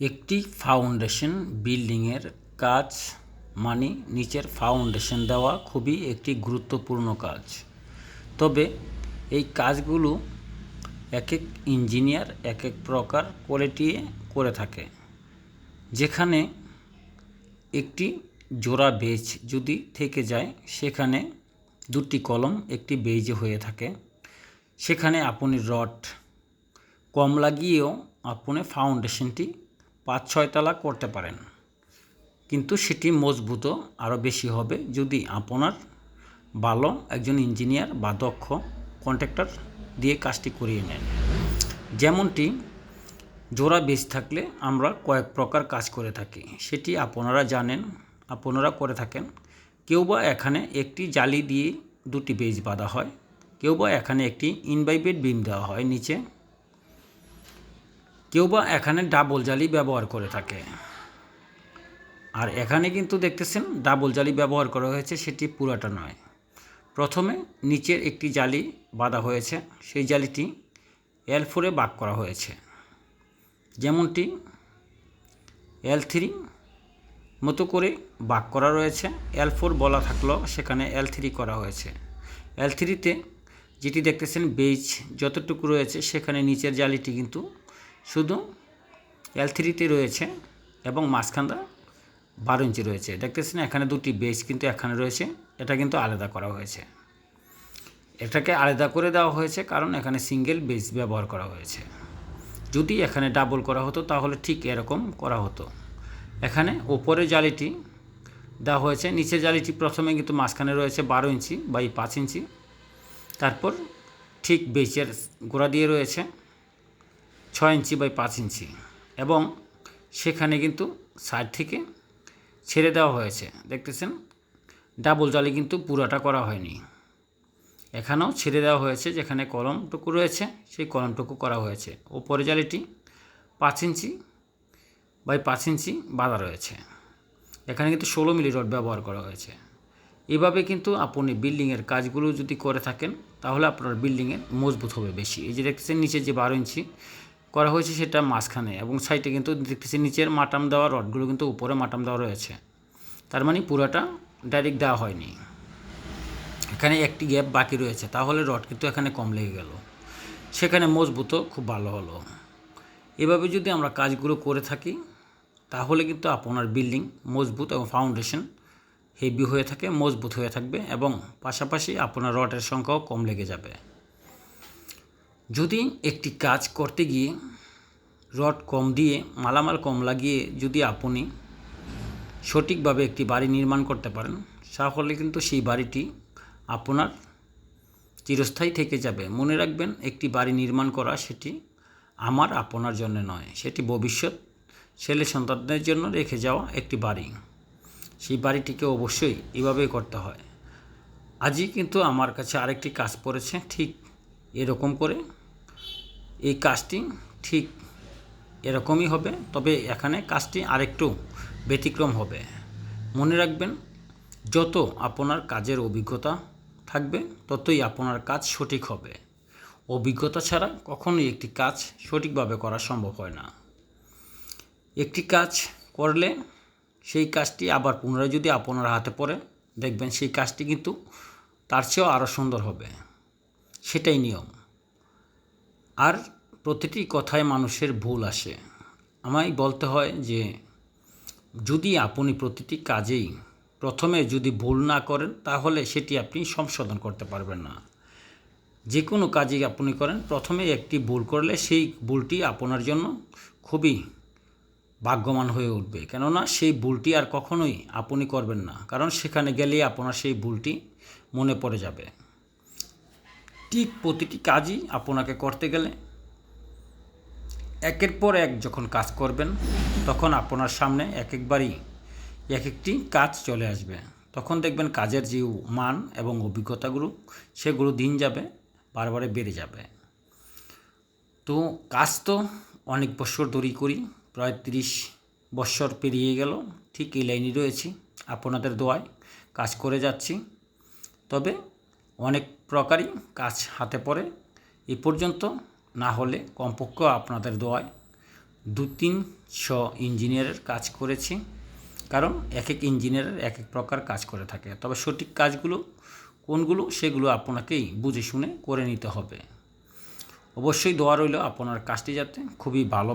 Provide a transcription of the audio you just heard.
একটি ফাউন্ডেশন বিল্ডিংয়ের কাজ মানে নিচের ফাউন্ডেশন দেওয়া খুবই একটি গুরুত্বপূর্ণ কাজ। তবে এই কাজগুলো এক এক ইঞ্জিনিয়ার এক এক প্রকার কোয়ালিটি করে থাকে। যেখানে একটি জোড়া বেজ যদি থেকে যায়, সেখানে দুটি কলম, একটি বেজে হয়ে থাকে। সেখানে আপনি রড কম লাগিয়েও আপনি ফাউন্ডেশনটি পাঁচ ছয় তলা করতে পারেন। কিন্তু সেটি মজবুতও আরও বেশি হবে যদি আপনার ভালো একজন ইঞ্জিনিয়ার বা দক্ষ কন্ট্রাক্টর দিয়ে কাজটি করিয়ে নেন। যেমনটি জোড়া বেজ থাকলে আমরা কয়েক প্রকার কাজ করে থাকি। সেটি আপনারা জানেন, আপনারা করে থাকেন। কেউ বা এখানে একটি জালি দিয়ে দুটি বেজ বাঁধা হয়, কেউ বা এখানে একটি ইনভাইবেড বিম দেওয়া হয় নিচে। কেউ বা এখানে ডাবল জালি ব্যবহার করে থাকে। আর এখানে কিন্তু দেখতেছেন ডাবল জালি ব্যবহার করা হয়েছে, সেটি পুরাটা নয়। প্রথমে নিচের একটি জালি বাঁধা হয়েছে, সেই জালিটি এল ফোরে বাক করা হয়েছে। যেমনটি এল থ্রি মতো করে বাক করা রয়েছে এল ফোর বলা থাকলেও সেখানে এল থ্রি করা হয়েছে। এল থ্রিতে যেটি দেখতেছেন বেজ যতটুকু রয়েছে, সেখানে নিচের জালিটি কিন্তু শুধু এল থ্রিতে রয়েছে এবং মাঝখানটা বারো ইঞ্চি রয়েছে। দেখতেছেন এখানে দুটি বেজ কিন্তু এখানে রয়েছে। এটা কিন্তু আলাদা করা হয়েছে। এটাকে আলাদা করে দেওয়া হয়েছে কারণ এখানে সিঙ্গেল বেজ ব্যবহার করা হয়েছে। যদি এখানে ডাবল করা হতো তাহলে ঠিক এরকম করা হতো। এখানে ওপরে জালিটি দেওয়া হয়েছে। নিচে জালিটি প্রথমে কিন্তু মাঝখানে রয়েছে বারো ইঞ্চি বাই পাঁচ ইঞ্চি। তারপর ঠিক বেচের গোড়া দিয়ে রয়েছে। ছয় ইঞ্চি বাই পাঁচ ইঞ্চি। এবং সেখানে কিন্তু সাইড থেকে ছেড়ে দেওয়া হয়েছে। দেখতেছেন? ডাবল জালি কিন্তু পুরাটা করা হয়নি। এখানেও ছেড়ে দেওয়া হয়েছে, যেখানে কলমটুকু রয়েছে, সেই কলমটুকু করা হয়েছে। ওপরে জালিটি পাঁচ ইঞ্চি বাই পাঁচ ইঞ্চি বাঁধা রয়েছে। এখানে কিন্তু ষোলো মিলি রড ব্যবহার করা হয়েছে। এভাবে কিন্তু আপনি বিল্ডিংয়ের কাজগুলো যদি করে থাকেন, তাহলে আপনার বিল্ডিংয়ের মজবুত হবে বেশি। এই যে দেখতেছেন, নিচে যে বারো ইঞ্চি করা হয়েছে সেটা মাঝখানে এবং সাইডে কিন্তু দেখতেছি নিচের মাটাম দেওয়া রডগুলো কিন্তু উপরে মাটাম দেওয়া রয়েছে। তার মানে পুরোটা ডাইরেক্ট দেওয়া হয়নি। এখানে একটি গ্যাপ বাকি রয়েছে, তাহলে রড কিন্তু এখানে কম লেগে গেল। সেখানে মজবুতও খুব ভালো হলো। এভাবে যদি আমরা কাজগুলো করে থাকি, তাহলে কিন্তু আপনার বিল্ডিং মজবুত এবং ফাউন্ডেশন হেভি হয়ে থাকে, মজবুত হয়ে থাকবে এবং পাশাপাশি আপনার রডের সংখ্যাও কম লেগে যাবে। যদি একটি কাজ করতে গিয়ে রড কম দিয়ে, মালামাল কম লাগিয়ে যদি আপনি সঠিকভাবে একটি বাড়ি নির্মাণ করতে পারেন, তাহলে কিন্তু সেই বাড়িটি আপনার চিরস্থায়ী থেকে যাবে। মনে রাখবেন, একটি বাড়ি নির্মাণ করা সেটি আমার, আপনার জন্য নয়। সেটি ভবিষ্যৎ ছেলে সন্তানদের জন্য রেখে যাওয়া একটি বাড়ি। সেই বাড়িটিকে অবশ্যই এভাবেই করতে হয়। আজই কিন্তু আমার কাছে আরেকটি কাজ পড়েছে, ঠিক এরকম করে এই কাজটি ঠিক এরকমই হবে, তবে এখানে কাজটি আরেকটু ব্যতিক্রম হবে। মনে রাখবেন, যত আপনার কাজের অভিজ্ঞতা থাকবে, ততই আপনার কাজ সঠিক হবে। অভিজ্ঞতা ছাড়া কখনোই একটি কাজ সঠিকভাবে করা সম্ভব হয় না। একটি কাজ করলে সেই কাজটি আবার পুনরায় যদি আপনার হাতে পড়ে, দেখবেন সেই কাজটি কিন্তু তার চেয়েও আরও সুন্দর হবে। সেটাই নিয়ম। আর প্রতিটি কথায় মানুষের ভুল আসে। আমায় বলতে হয় যে, যদি আপনি প্রতিটি কাজেই প্রথমে যদি ভুল না করেন, তাহলে সেটি আপনি সংশোধন করতে পারবেন না। যে কোনো কাজই আপনি করেন, প্রথমে একটি ভুল করলে সেই ভুলটি আপনার জন্য খুবই ভাগ্যবান হয়ে উঠবে। কেননা সেই ভুলটি আর কখনোই আপনি করবেন না। কারণ সেখানে গেলেই আপনার সেই ভুলটি মনে পড়ে যাবে। ঠিক প্রতিটি কাজই আপনাকে করতে গেলে। একের পর এক যখন কাজ করবেন, তখন আপনার সামনে এক একবারই এক একটি কাজ চলে আসবে। তখন দেখবেন কাজের যে মান এবং অভিজ্ঞতাগুলো, সেগুলো দিন যাবে, বারবারে বেড়ে যাবে। তো কাজ তো অনেক বছর ধরেই করি, প্রায় তিরিশ বৎসর পেরিয়ে গেল, ঠিক এই লাইনে রয়েছি, আপনাদের দোয়ায় কাজ করে যাচ্ছি। তবে অনেক প্রকারই কাজ হাতে পড়ে। এ পর্যন্ত না হলে কমপক্ষে আপনাদের দোয়ায় দু তিনশো ইঞ্জিনিয়ারের কাজ করেছি, কারণ এক এক ইঞ্জিনিয়ারের এক এক প্রকার কাজ করে থাকে। তবে সঠিক কাজগুলো কোনগুলো সেগুলো আপনাকেই বুঝে শুনে করে নিতে হবে। অবশ্যই দোয়া রইল আপনার কাজটি যাতে খুবই ভালো